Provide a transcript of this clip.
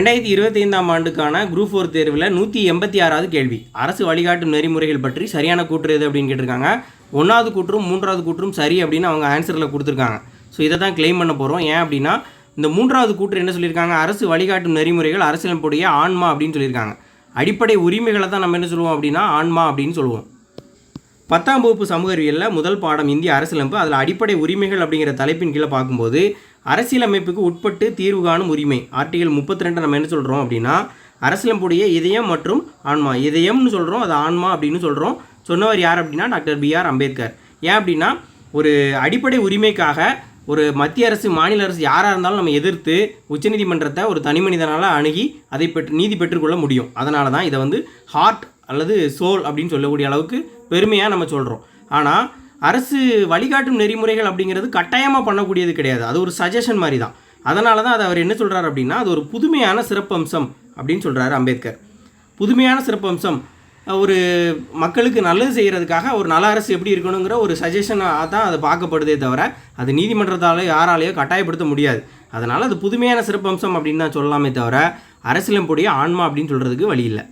ரெண்டாயிரத்தி இருபத்தி ஐந்தாம் ஆண்டுக்கான குரூப் ஃபோர் தேர்வில் நூற்றி எண்பத்தி ஆறாவது கேள்வி. அரசு வழிகாட்டும் நெறிமுறைகள் பற்றி சரியான கூற்று எது அப்படின்னு கேட்டிருக்காங்க. ஒன்றாவது கூற்றும் மூன்றாவது கூற்றும் சரி அப்படின்னு அவங்க ஆன்சரில் கொடுத்துருக்காங்க. ஸோ இதை தான் கிளைம் பண்ண போகிறோம் ஏன் அப்படின்னா இந்த மூன்றாவது கூற்று என்ன சொல்லியிருக்காங்க? அரசு வழிகாட்டும் நெறிமுறைகள் அரசியலமைப்புடைய ஆன்மா அப்படின்னு சொல்லியிருக்காங்க. அடிப்படை உரிமைகளை தான் நம்ம என்ன சொல்லுவோம் அப்படின்னா ஆன்மா அப்படின்னு சொல்லுவோம். பத்தாம் வகுப்பு சமூக அறிவியலில் முதல் பாடம் இந்திய அரசியலமைப்பு அதில் அடிப்படை உரிமைகள் அப்படிங்கிற தலைப்பின் கீழே பார்க்கும்போது அரசியலமைப்புக்கு உட்பட்டு தீர்வு காணும் உரிமை ஆர்டிகல் முப்பத்தி ரெண்டு நம்ம என்ன சொல்கிறோம் அப்படின்னா அரசியலமைப்புடைய இதயம் மற்றும் ஆன்மா. இதயம்னு சொல்கிறோம் அது ஆன்மா அப்படின்னு சொல்கிறோம் சொன்னவர் யார் அப்படின்னா டாக்டர் பிஆர் அம்பேத்கர். ஏன் அப்படின்னா ஒரு அடிப்படை உரிமைக்காக ஒரு மத்திய அரசு மாநில அரசு யாராக இருந்தாலும் நம்ம எதிர்த்து உச்சநீதிமன்றத்தை ஒரு தனி மனிதனால் அணுகி அதை பெற்று நீதி பெற்றுக்கொள்ள முடியும். அதனால தான் இதை வந்து ஹார்ட் அல்லது சோல் அப்படின்னு சொல்லக்கூடிய அளவுக்கு பெருமையாக நம்ம சொல்கிறோம் ஆனால் அரசு வழிகாட்டும் நெறிமுறைகள் அப்படிங்கிறது கட்டாயமாக பண்ணக்கூடியது கிடையாது. அது ஒரு சஜஷன் மாதிரி தான். அதனால தான் அதை அவர் என்ன சொல்கிறார் அப்படின்னா அது ஒரு புதுமையான சிறப்பம்சம் அப்படின்னு சொல்கிறாரு அம்பேத்கர். புதுமையான சிறப்பம்சம். ஒரு மக்களுக்கு நல்லது செய்கிறதுக்காக ஒரு நல்ல அரசு எப்படி இருக்கணுங்கிற ஒரு சஜஷனாக தான் அது பார்க்கப்படுதே தவிர அது நீதிமன்றத்தாலோ யாராலேயோ கட்டாயப்படுத்த முடியாது. அதனால் அது புதுமையான சிறப்பம்சம் அப்படின்னு தான் சொல்லலாமே தவிர அரசியலம்புடைய ஆன்மா அப்படின்னு சொல்கிறதுக்கு வழி இல்லை.